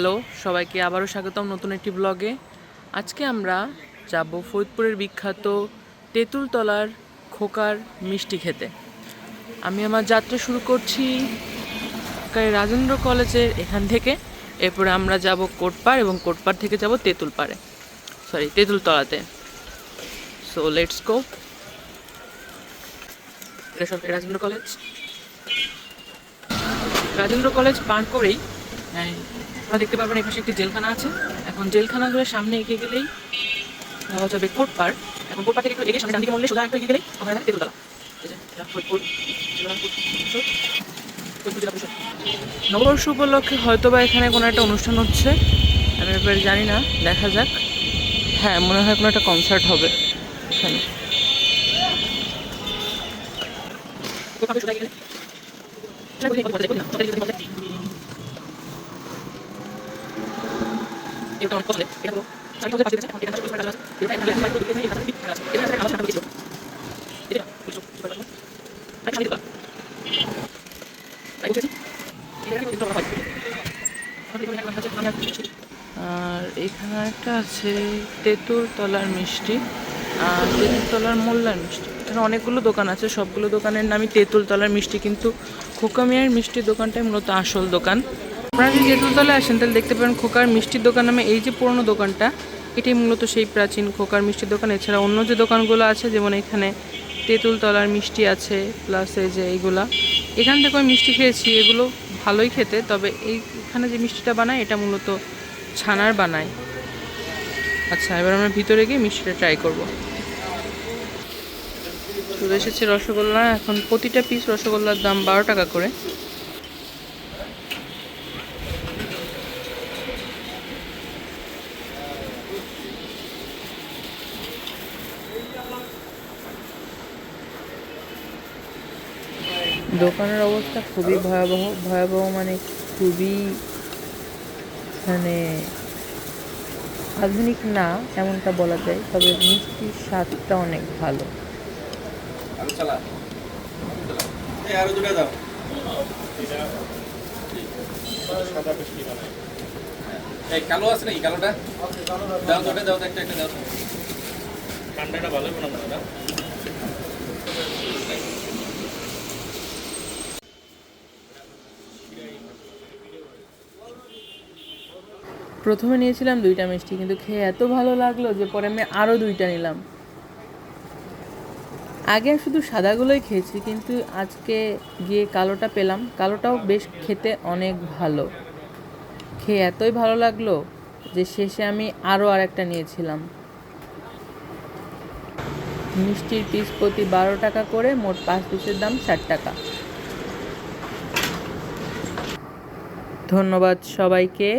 Hello সবাইকে আবারও স্বাগতম নতুন একটি ব্লগে আজকে আমরা যাব ফরিদপুরের বিখ্যাত তেঁতুলতলার খোকার মিষ্টি খেতে। আমি আমার যাত্রা শুরু করছি রাজেন্দ্র কলেজের এখান থেকে। এরপরে আমরা যাব কোটপাড় এবং কোটপাড় থেকে যাব তেঁতুলপাড়ে। Sorry তেঁতুলতলাতে। So let's go Rajendra college. Rajendra college পার করেই হ্যাঁ, আপনারা দেখতে পাবেন এপাশে একটি জেলখানা আছে। এখন জেলখানা ধরে সামনে এগিয়ে গেলেই যাওয়া যাবে কোটপাড়। এখন কোটপাড় থেকে একটু এগিয়ে সামনে ডান দিকে মরলে সোজা একটু এগিয়ে গেলেই ওখানে থাকে তেঁতুলতলা। নববর্ষ উপলক্ষে হয়তো বা এখানে কোনো একটা অনুষ্ঠান হচ্ছে। আমি এবার জানি না দেখা যাক। হ্যাঁ মনে হয় কোনো একটা কনসার্ট হবে এখানে। কোটপাড়ে সোজা গেলে- আর এখানে একটা আছে তেঁতুল তলার মিষ্টি, আর তেঁতুল তলার মোল্লার মিষ্টি। এখানে অনেকগুলো দোকান আছে, সবগুলো দোকানের নামই তেঁতুল তলার মিষ্টি, কিন্তু খোকামিয়ার মিষ্টির দোকানটাই মূলত আসল দোকান। আপনারা যদি তেঁতুলতলায় আসেন, তাহলে দেখতে পাবেন খোকার মিষ্টির দোকান নামে এই যে পুরনো দোকানটা এটাই মূলত সেই প্রাচীন খোকার মিষ্টির দোকান। এছাড়া অন্য যে দোকানগুলো আছে, যেমন এখানে তেঁতুলতলার মিষ্টি আছে প্লাস এই যে এইগুলা। এখান থেকে আমি মিষ্টি খেয়েছি, এগুলো ভালোই খেতে, তবে এইখানে যে মিষ্টিটা বানায়, এটা মূলত ছানার বানায়। আচ্ছা এবার আমরা ভিতরে গিয়ে মিষ্টিটা ট্রাই করব। চলে এসেছে রসগোল্লা, এখন প্রতিটা পিস রসগোল্লার দাম বারো টাকা করে। দোকানের অবস্থা খুবই ভয়াবহ ভয়াবহ মানে খুবই মানে আধুনিক না এমনটা বলা যায়। তবে মিষ্টির স্বাদটা অনেক ভালো। দাও। এই কালো আছে নাকি কালোটা? দাও দুটা দাও একটা একটা দাও। ঠান্ডাটা ভালো না প্রথমে নিয়েছিলাম দুইটা মিষ্টি, কিন্তু খেয়ে এত ভালো লাগল যে পরে আমি আরও দুইটা নিলাম। আগে শুধু সাদাগুলোই খেয়েছি, কিন্তু আজকে গিয়ে কালোটা পেলাম। কালোটাও বেশ খেতে অনেক ভালো। খেয়ে এতই ভালো লাগল যে শেষে আমি আরও আরেকটা নিয়েছিলাম। মিষ্টির পিস প্রতি বারো টাকা করে, মোট পাঁচ পিসের দাম ষাট টাকা। ধন্যবাদ সবাইকে।